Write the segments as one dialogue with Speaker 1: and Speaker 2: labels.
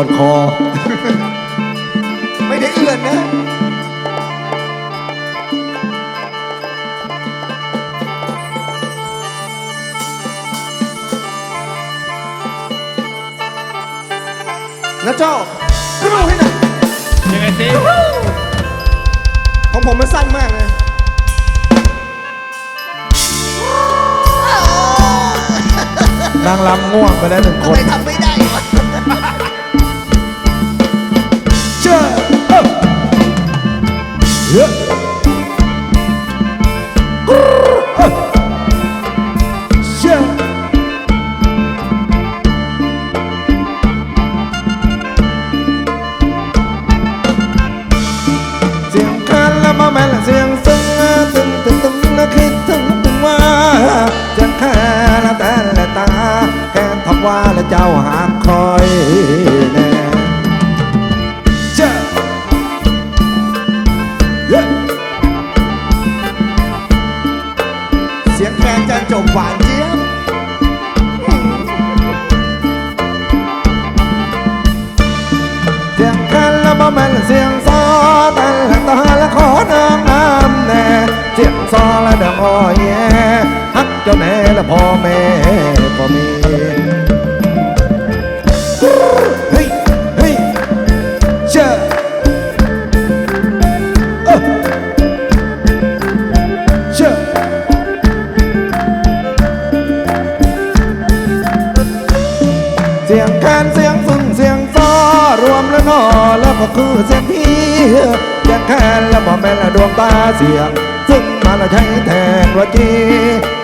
Speaker 1: ปวดคอ
Speaker 2: ไม่ได้เอื่อนนะนะเจ้ากรูให้หน่อย
Speaker 3: ยังไงสิ
Speaker 2: ของผมมันสั้นมากเลย
Speaker 1: นางรำง่วงไปแล้วหนึ่งค
Speaker 2: ทำ
Speaker 1: น
Speaker 2: ไมทำไม่ได้วะ
Speaker 1: เยอะกรูเอ้าเชื่อเสียงคันละมาแม่นเสียงซึ้งตึงตึงตึงละคิดถึงตึงว่าเสียงแค่ละแต่ละตาแค่ทำว่าและเจ้าหากคอย ก็คือเสียงพี่เสียงแคนแล้วบอกแม่นละดวงตาเสียง ซึ่งมาและใช้แทนว่าจี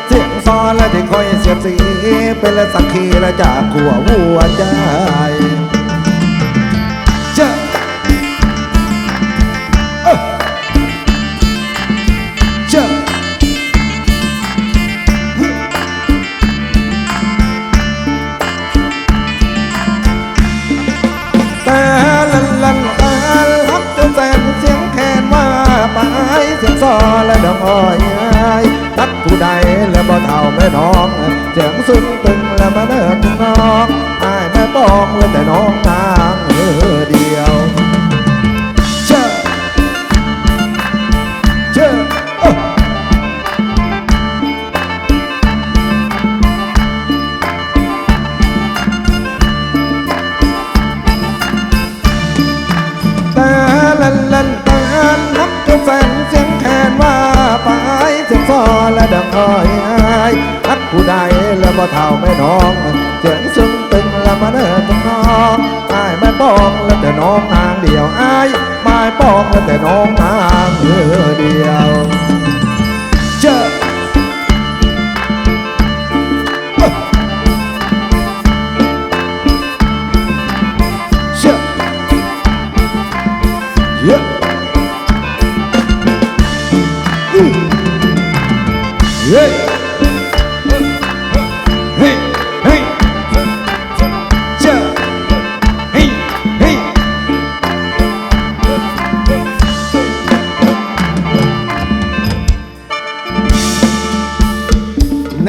Speaker 1: เสียงซ้อและที่คอยเสียบสี เป็นละสักขีและจากขัวหัวใจ แม่น้องเสีย และบ่เท่าแม่น้องเสียงซึ้งตึงและมาเดินตรงน้องอายไม่ปองและแต่น้องนางเดียวอายไม่ปองและแต่น้องนางเออเดียว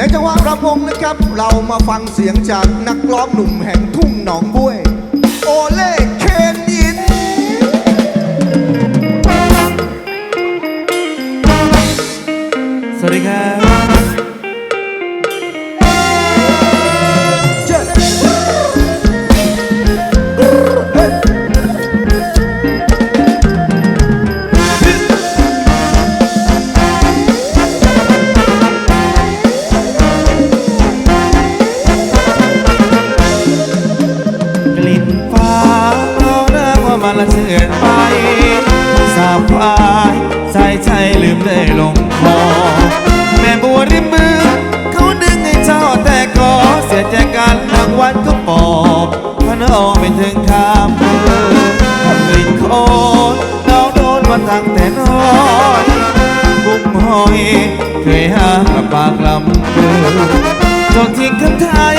Speaker 2: ในจังหวะรำวงนะครับ เรามาฟังเสียงจากนักร้องหนุ่มแห่งทุ่งหนองบุ้ย โอเล่
Speaker 3: ละเสื่อนไป สาบควายใส่ใจลืมได้ลงคอ แม่บัวริมมือ เขาดึงให้เจ้าแต่ก็เสียใจกันทั้งวันก็ปอบพนอไม่ถึงข้ามมือกลิ่นโคตรเราโดนมาตั้งแต่น้อยบุกหอย เคยห้ามปากลำคือจนทิ้งคำไทย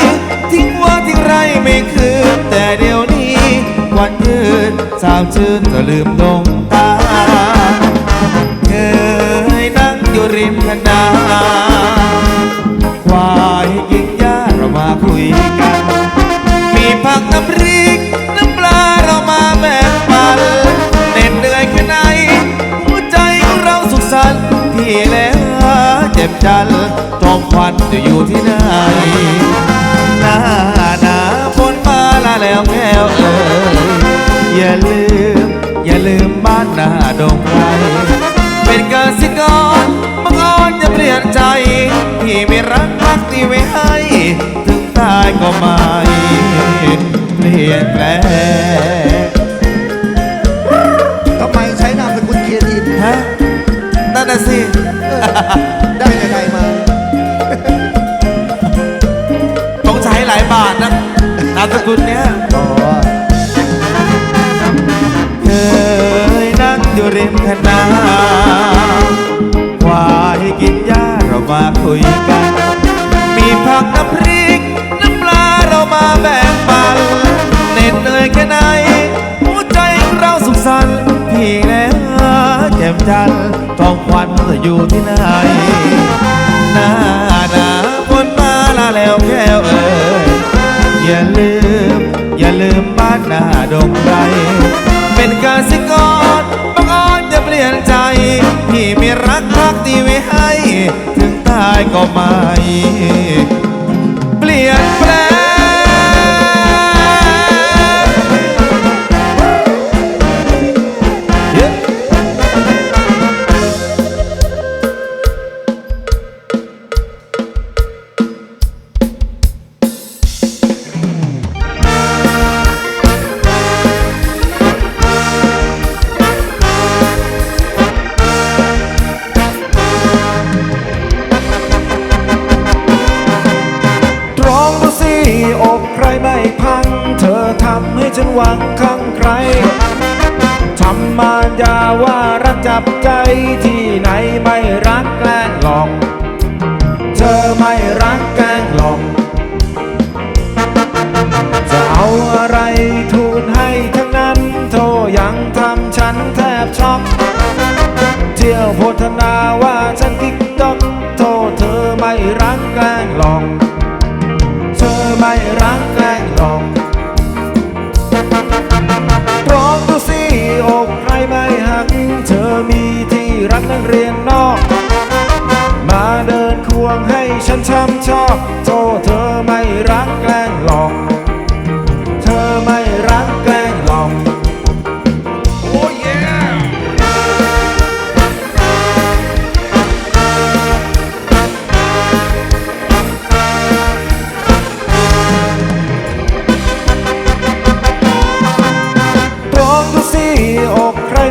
Speaker 3: ทิ้งว่าทิ้งไรไม่คืนแต่เดียว วันยืนสาวชื่นจะลืมลงตาเคยนั่งอยู่ริมคนาควายกินหญ้าเรามาคุยกัน มีผักน้ำพริกน้ำปลาเรามาแบ่งปันเหน็ดเหนื่อยแค่ไหนหัวใจของเราสุขสันต์ที่แล้
Speaker 2: วเจ็บจันจอมควัน
Speaker 3: จะ
Speaker 2: อยู่ที่ไห
Speaker 3: นไหน ที่ไม่รักรักที่ไว้ให้ ถึงตายก็ไม่เปลี่ยนแปลงทำไมใช้นามสกุลเคียนอินฮะนั่นน่ะสิ มจันทร์องควันจะอยู่ที่ไหนหน้าหนาคนมาลาแล้วแก้วเอ่ยอย่าลืม อย่าลืมบ้านนาดงไร เป็นการสิกรบังอ่อนอย่าเปลี่ยนใจ พี่มีรักพักดีไว้ให้ ถึงตายก็ไม่
Speaker 4: ว่ารักจับใจที่ไหนไม่รักแกล้งหลอก เธอไม่รักแกล้งหลอกจะเอาอะไรทูลให้ทั้งนั้นโทยังทำฉันแทบช็อกเที่ยวโพธนาว่าฉันติ๊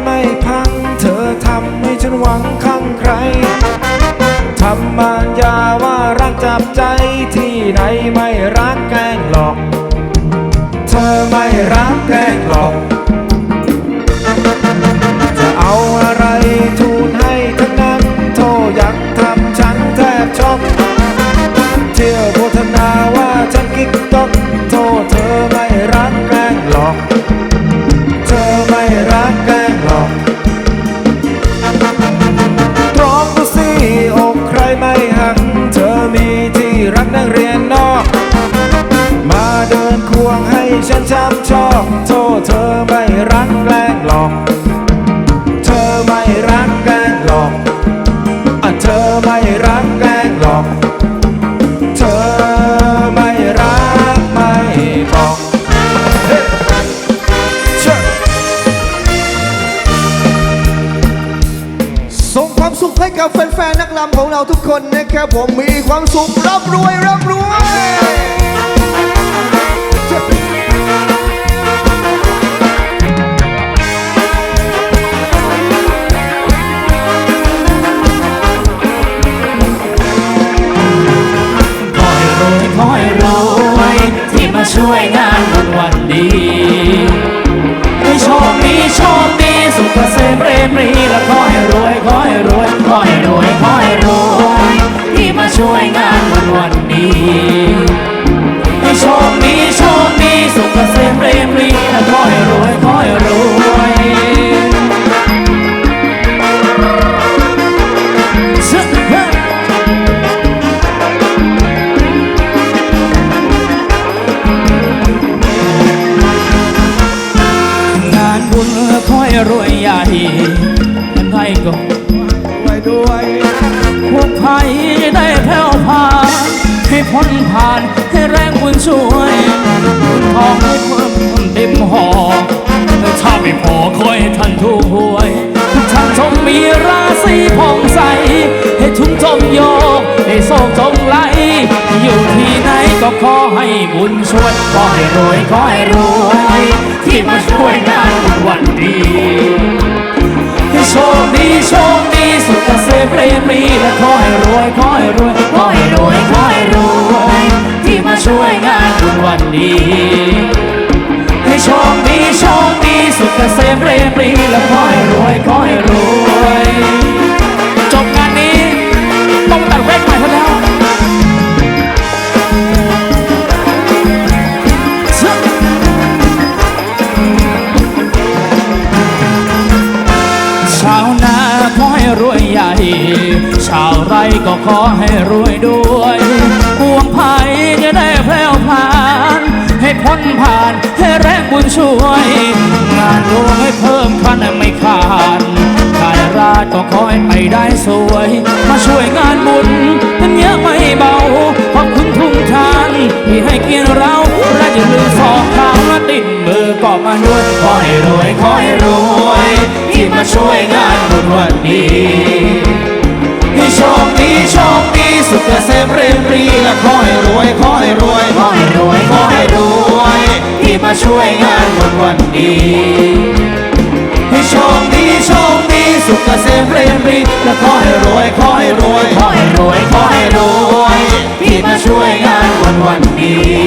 Speaker 4: ไม่พัง เธอทำให้ฉันหวังข้างใครทำมารยาว่ารักจับใจที่ไหนไม่รักแกล้งหลอก เธอไม่รักแกล้งหลอก จะเอาอะไรทูลให้ทั้งนั้น โทอยากทำฉันแทบช็อกเที่ยวโฆษณาว่าฉันกิ๊กต๊อก กับ
Speaker 2: แฟนๆนักรำของเราทุกคนนะครับผมมีความสุขร่ำรวยร่ำรวย
Speaker 5: คอยรวยคอยรวยที่มาช่วยงานบุญวันดีให้โชคดีโชคดีสุขเกษมเรมรี โชคดีโชคดีสุขเกษมเรมรีและขอให้รวยขอให้รวยงานบุญค่อยรวยใหญ่ยังไงก็รวยด้วยพวกภัยได้แผ่วพาน ให้พ้นผ่านให้แรงบุญช่วยบุญทองให้เพิ่มบุเต็มห่อถ้าไม่พอคอยท่านทุกหวยทุกท่านจงมีราศีผ่องใส ให้ทุนจงโยกให้โศกจงไหล อยู่ที่ไหนก็ขอให้บุญช่วยขอให้รวยขอให้รวย ที่มาช่วยงานวันดี โชคดีโชคดีสุขเกษมเปรมปรีและขอให้รวยขอให้รวยขอให้รวยขอให้รวยที่มาช่วยงานทุกวันนี้ให้โชคดีโชคดีสุขเกษมเปรมปรีและขอให้รวยขอให้รวยจบงานนี้ต้องตัดเวทใหม่แล้ว ชาวไรก็ขอให้รวยด้วยห่วงภัยจะได้แพร่วพรานให้พ้นผ่านให้แรงบุญช่วย งานรวงให้เพิ่มคันไม่ขาดกายราชก็ขอให้ไปได้สวย มาช่วยงานบุญเป็นเยอะไม่เบาขอบคุณทุกท่านที่ให้เกียรติเราและอย่าลืมสองข้างและติดมือก็มาด้วยขอให้รวยขอให้รวย ที่มาช่วยงานบุญวันนี้ โชคดีโชคดีสุขเกษมเรียนปรีและขอให้รวยขอให้รวยขอให้รวยขอให้รวยที่มาช่วยงานบุญวันนี้ให้โชคดีโชคดีสุขเกษมเรียนปรีและขอให้รวยขอให้รวยขอให้รวยขอให้รวยที่มาช่วยงานวันวันนี้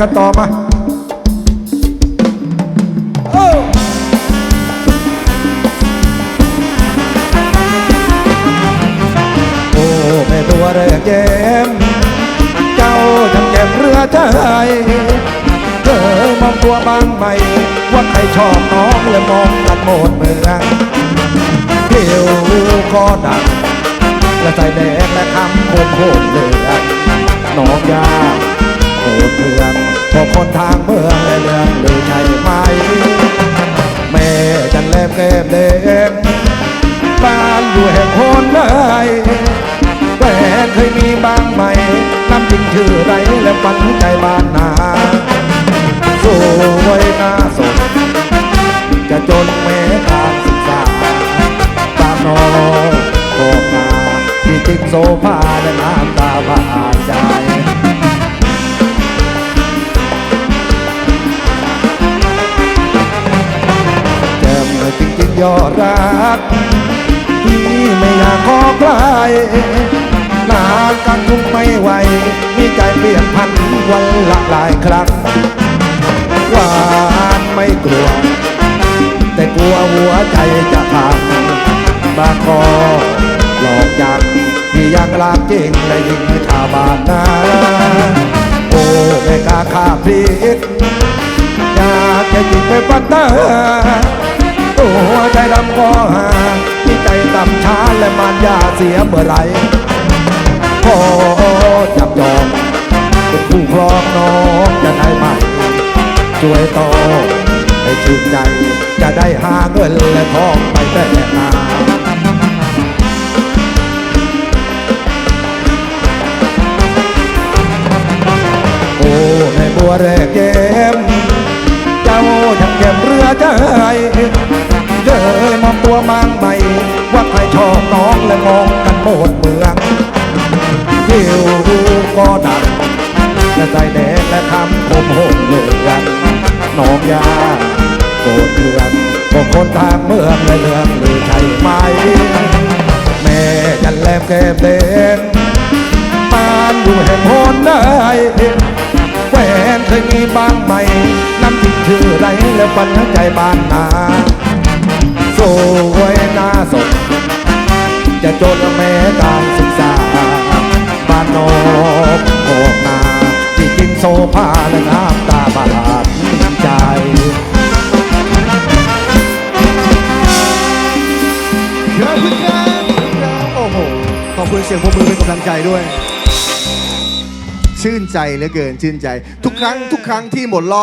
Speaker 5: กัน
Speaker 1: ต่อมาโอ้แม่ตัวเรือเกมเจ้าทำเก็บเรือใจเคยมองตัวบางไหมว่าใครชอบน้องและมองกันหมดเมืองผิวก็ดังและใจแดงและคำโคมโคมเดือดน้องยาโหดเถื่อน พอคนทางเมืองและเรื่องหรือใช่ไหมแม่จันแลมแก้มแดงบ้านอยู่แห่งโคนเลยแฟนเคยมีบ้างไหมน้ำจริงชื่อไรและฝันใจบ้านนาสวยหน้าสดจะจนแม้การศึกษาตามนองโกนาที่จิงโซฟาและน้ำตาบาดใจ ยอดรักที่ไม่อยากขอใครนานกันทุกไม่ไหว มีใจเปลี่ยนพันวันละหลายครั้งหวานไม่กลัว แต่กลัวหัวใจจะพังบางคอหลอกยังที่ยังรักจริงและยิ่งชาวบ้านนาโอ้ไม่กล้าข้าพลิกอยากจะจิตไปปัตตา ตัวใจดำก็หาที่ใจต่ำช้าและมันยาเสียเมื่อไรขอจับจองเป็นผู้ครองน้องจะได้ไหมช่วยต่อให้ชื่นใจ จะได้หาเงินและทองไปแต่งงานโอ้แม่บัวแรกเกมเจ้าช่างเก็บเรือใจ ตัวมังไหมว่าใครชอบน้องและมองกันหมดเมืองผิวก็ดังและใจแดงและคำคมโหดเหลืองน้องยาโกรธเคืองก็คนทางเมืองและเรืองหรือใช่ไหม แม่ยันแลมแก้มแดงมานอยู่แห่งโหนได้แฟนเคยมีบ้างไหมน้ำจิ้มชื่อไรและฝันใจบ้านนา สวยน้าสดจะจนแม้การศึกษาบ้านนอกโอกนาที่จริงโซฟาและน้ำตาบาดใจ
Speaker 2: ขอบคุณครับโอ้โหขอบคุณเสียงปรบมือเป็นกำลังใจด้วย ชื่นใจเหลือเกินชื่นใจ ทุกครั้งทุกครั้งที่หมดรอบ